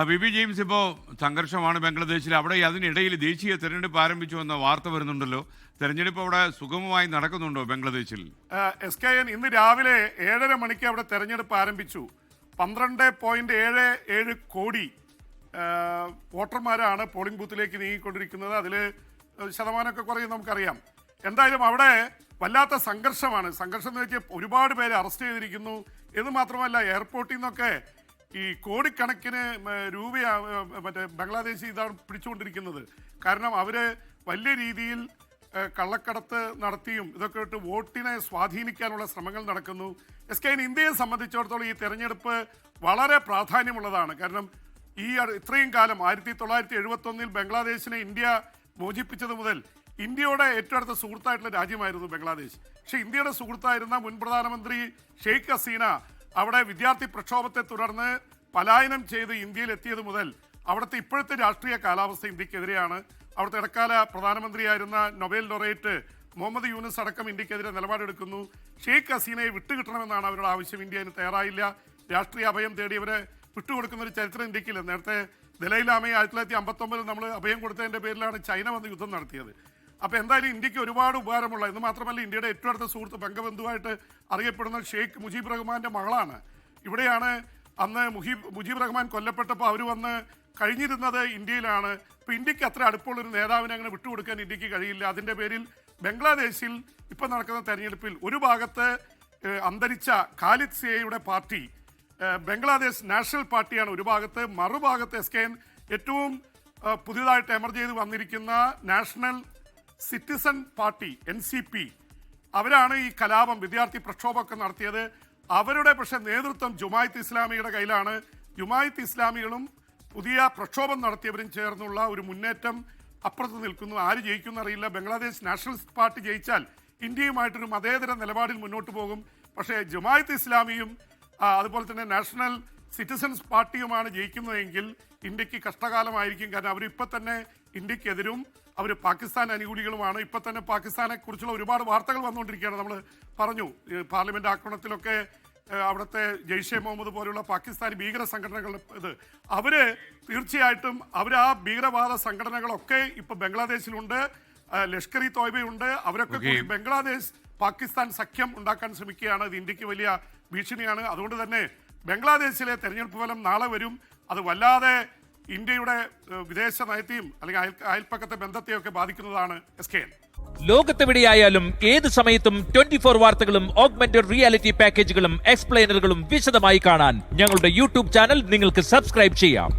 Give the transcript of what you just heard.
V. V. James ഇപ്പോൾ സംഘർഷമാണ് ബംഗ്ലാദേശിൽ. അവിടെ അതിനിടയിൽ ദേശീയ തെരഞ്ഞെടുപ്പ് ആരംഭിച്ചു എന്ന വാർത്ത വരുന്നുണ്ടല്ലോ. തെരഞ്ഞെടുപ്പ് അവിടെ സുഗമമായി നടക്കുന്നുണ്ടോ ബംഗ്ലാദേശിൽ? എസ് കെ എൻ ഇന്ന് രാവിലെ ഏഴര മണിക്ക് അവിടെ തെരഞ്ഞെടുപ്പ് ആരംഭിച്ചു. പന്ത്രണ്ട് പോയിന്റ് ഏഴ് ഏഴ് കോടി വോട്ടർമാരാണ് പോളിംഗ് ബൂത്തിലേക്ക് നീങ്ങിക്കൊണ്ടിരിക്കുന്നത്. അതിൽ ശതമാനമൊക്കെ കുറയും നമുക്കറിയാം. എന്തായാലും അവിടെ വല്ലാത്ത സംഘർഷമാണ്. സംഘർഷം എന്ന് വെച്ചാൽ ഒരുപാട് പേരെ അറസ്റ്റ് ചെയ്തിരിക്കുന്നു. എന്ന് മാത്രമല്ല എയർപോർട്ടിൽ നിന്നൊക്കെ ഈ കോടിക്കണക്കിന് രൂപയാണ് മറ്റേ ബംഗ്ലാദേശ് ഇതാണ് പിടിച്ചുകൊണ്ടിരിക്കുന്നത്. കാരണം അവർ വലിയ രീതിയിൽ കള്ളക്കടത്ത് നടത്തിയും ഇതൊക്കെ ഇട്ട് വോട്ടിനെ സ്വാധീനിക്കാനുള്ള ശ്രമങ്ങൾ നടക്കുന്നു. എസ് കെ ഇന്ത്യയെ സംബന്ധിച്ചിടത്തോളം ഈ തെരഞ്ഞെടുപ്പ് വളരെ പ്രാധാന്യമുള്ളതാണ്. കാരണം ഈ ഇത്രയും കാലം ആയിരത്തി തൊള്ളായിരത്തി എഴുപത്തി ഒന്നിൽ ബംഗ്ലാദേശിനെ ഇന്ത്യ മോചിപ്പിച്ചത് മുതൽ ഇന്ത്യയുടെ ഏറ്റവും അടുത്ത സുഹൃത്തായിട്ടുള്ള രാജ്യമായിരുന്നു ബംഗ്ലാദേശ്. പക്ഷെ ഇന്ത്യയുടെ സുഹൃത്തായിരുന്ന മുൻ പ്രധാനമന്ത്രി ഷെയ്ഖ് ഹസീന അവിടെ വിദ്യാർത്ഥി പ്രക്ഷോഭത്തെ തുടർന്ന് പലായനം ചെയ്ത് ഇന്ത്യയിൽ എത്തിയത് മുതൽ അവിടുത്തെ ഇപ്പോഴത്തെ രാഷ്ട്രീയ കാലാവസ്ഥ ഇന്ത്യക്കെതിരെയാണ്. അവിടുത്തെ ഇടക്കാല പ്രധാനമന്ത്രിയായിരുന്ന നൊബേൽ ലൊറേറ്റ് മുഹമ്മദ് യൂനിസ് അടക്കം ഇന്ത്യക്കെതിരെ നിലപാടെടുക്കുന്നു. ഷെയ്ഖ് ഹസീനയെ വിട്ടുകിട്ടണമെന്നാണ് അവരുടെ ആവശ്യം. ഇന്ത്യ അതിന് തയ്യാറായില്ല. രാഷ്ട്രീയ അഭയം തേടി അവരെ വിട്ടുകൊടുക്കുന്ന ഒരു ചരിത്രം ഇന്ത്യക്കില്ല. നേരത്തെ ദലൈലാമയെ ആയിരത്തി തൊള്ളായിരത്തി അമ്പത്തൊമ്പതിൽ നമ്മൾ അഭയം കൊടുത്തതിന്റെ പേരിലാണ് ചൈന വന്ന് യുദ്ധം നടത്തിയത്. അപ്പൊ എന്തായാലും ഇന്ത്യയ്ക്ക് ഒരുപാട് ഉപകാരമുള്ള എന്ന് മാത്രമല്ല ഇന്ത്യയുടെ ഏറ്റവും അടുത്ത സുഹൃത്ത് ബംഗബന്ധുവായിട്ട് അറിയപ്പെടുന്ന ഷെയ്ഖ് മുജീബ് റഹ്മാന്റെ മകളാണ്. ഇവിടെയാണ് അന്ന് മുഹീബ് മുജീബ് റഹ്മാൻ കൊല്ലപ്പെട്ടപ്പോൾ അവർ വന്ന് കഴിഞ്ഞിരുന്നത് ഇന്ത്യയിലാണ്. ഇപ്പൊ ഇന്ത്യയ്ക്ക് അത്ര അടുപ്പമുള്ള ഒരു നേതാവിനെ അങ്ങനെ വിട്ടുകൊടുക്കാൻ ഇന്ത്യയ്ക്ക് കഴിയില്ല. അതിന്റെ പേരിൽ ബംഗ്ലാദേശിൽ ഇപ്പൊ നടക്കുന്ന തെരഞ്ഞെടുപ്പിൽ ഒരു ഭാഗത്ത് അന്തരിച്ച ഖാലിദ് സിയയുടെ പാർട്ടി ബംഗ്ലാദേശ് നാഷണൽ പാർട്ടിയാണ് ഒരു ഭാഗത്ത്. മറുഭാഗത്ത് എസ് കെ ഏറ്റവും പുതിയതായിട്ട് എമർജ് ചെയ്ത് വന്നിരിക്കുന്ന national citizen party N C P അവരാണ് ഈ കലാപം വിദ്യാർത്ഥി പ്രക്ഷോഭമൊക്കെ നടത്തിയത്. അവരുടെ പക്ഷെ നേതൃത്വം ജുമായത്ത് ഇസ്ലാമിയുടെ കയ്യിലാണ്. ജുമായത്ത് ഇസ്ലാമികളും പുതിയ പ്രക്ഷോഭം നടത്തിയവരും ചേർന്നുള്ള ഒരു മുന്നേറ്റം അപ്പുറത്ത് നിൽക്കുന്നു. ആര് ജയിക്കും അറിയില്ല. ബംഗ്ലാദേശ് നാഷണലിസ്റ്റ് പാർട്ടി ജയിച്ചാൽ ഇന്ത്യയുമായിട്ടൊരു മതേതര നിലപാടിൽ മുന്നോട്ട് പോകും. പക്ഷേ ജമായത്ത് ഇസ്ലാമിയും അതുപോലെ തന്നെ നാഷണൽ സിറ്റിസൺസ് പാർട്ടിയുമാണ് ജയിക്കുന്നതെങ്കിൽ ഇന്ത്യയ്ക്ക് കഷ്ടകാലമായിരിക്കും. കാരണം അവരിപ്പോൾ തന്നെ ഇന്ത്യക്കെതിരും അവർ പാകിസ്ഥാൻ അനുകൂലികളുമാണ്. ഇപ്പൊ തന്നെ പാകിസ്ഥാനെ കുറിച്ചുള്ള ഒരുപാട് വാർത്തകൾ വന്നുകൊണ്ടിരിക്കുകയാണ്. നമ്മൾ പറഞ്ഞു പാർലമെന്റ് ആക്രമണത്തിലൊക്കെ അവിടുത്തെ ജെയ്ഷെ മുഹമ്മദ് പോലുള്ള പാകിസ്ഥാനി ഭീകര സംഘടനകളുടെ ഇത്. അവർ തീർച്ചയായിട്ടും അവർ ആ ഭീകരവാദ സംഘടനകളൊക്കെ ഇപ്പൊ ബംഗ്ലാദേശിലുണ്ട് ലഷ്കർ ഇ തോയ്ബയുണ്ട്. അവരൊക്കെ ബംഗ്ലാദേശ് പാകിസ്ഥാൻ സഖ്യം ഉണ്ടാക്കാൻ ശ്രമിക്കുകയാണ്. ഇത് ഇന്ത്യയ്ക്ക് വലിയ ഭീഷണിയാണ്. അതുകൊണ്ട് തന്നെ ബംഗ്ലാദേശിലെ തെരഞ്ഞെടുപ്പ് ഫലം നാളെ വരും. അത് വല്ലാതെ ഇന്ത്യയുടെ വിദേശ നയത്തെയും അല്ലെങ്കിൽ അയൽ അയൽപ്പക്കത്തെ ബന്ധത്തെയും ഒക്കെ ബാധിക്കുന്നതാണ് എസ് കെ എൻ ലോകത്തെവിടെയായാലും ഏത് സമയത്തും ട്വന്റി ഫോർ വാർത്തകളും ഓഗ്മെന്റഡ് റിയാലിറ്റി പാക്കേജുകളും എക്സ്പ്ലെയിനറുകളും വിശദമായി കാണാൻ ഞങ്ങളുടെ യൂട്യൂബ് ചാനൽ നിങ്ങൾക്ക് സബ്സ്ക്രൈബ് ചെയ്യാം.